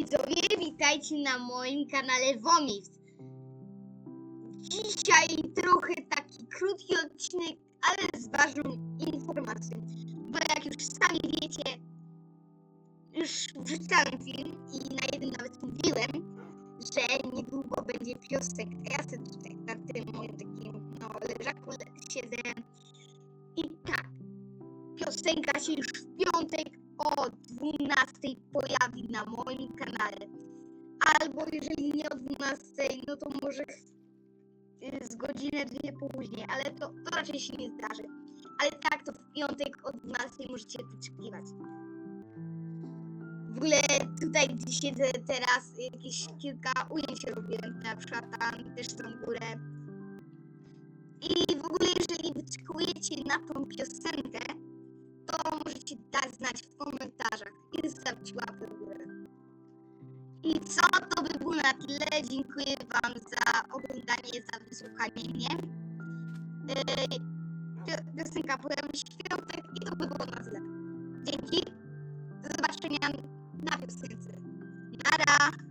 widzowie, witajcie na moim kanale Womiw. Dzisiaj trochę taki krótki odcinek, ale z ważną informacją. Bo jak już sami wiecie, już wrzucałem film i na jednym nawet mówiłem, że niedługo będzie piosenka. Ja sobie tutaj na tym moim takim no, leżaku le- siedzę. I tak, piosenka się już w piątek o 12 pojawi na moim kanale. Albo jeżeli nie o 12, no to może z godzinę, dwie później, ale to, to raczej się nie zdarzy. Ale tak, to w piątek o 12 możecie wyczekiwać. W ogóle tutaj gdzie siedzę teraz, jakieś kilka ujęć robiłem, na przykład tam też tą górę. I w ogóle jeżeli wyczekujecie na tą piosenkę, to możecie dać znać w komentarzach i zostawić łapę. I co to by było na tyle. Dziękuję Wam za oglądanie, za wysłuchanie mnie. Yy, pio- piosenka piątek i to by było na tyle. Dzięki. Do zobaczenia na piosence. Nara!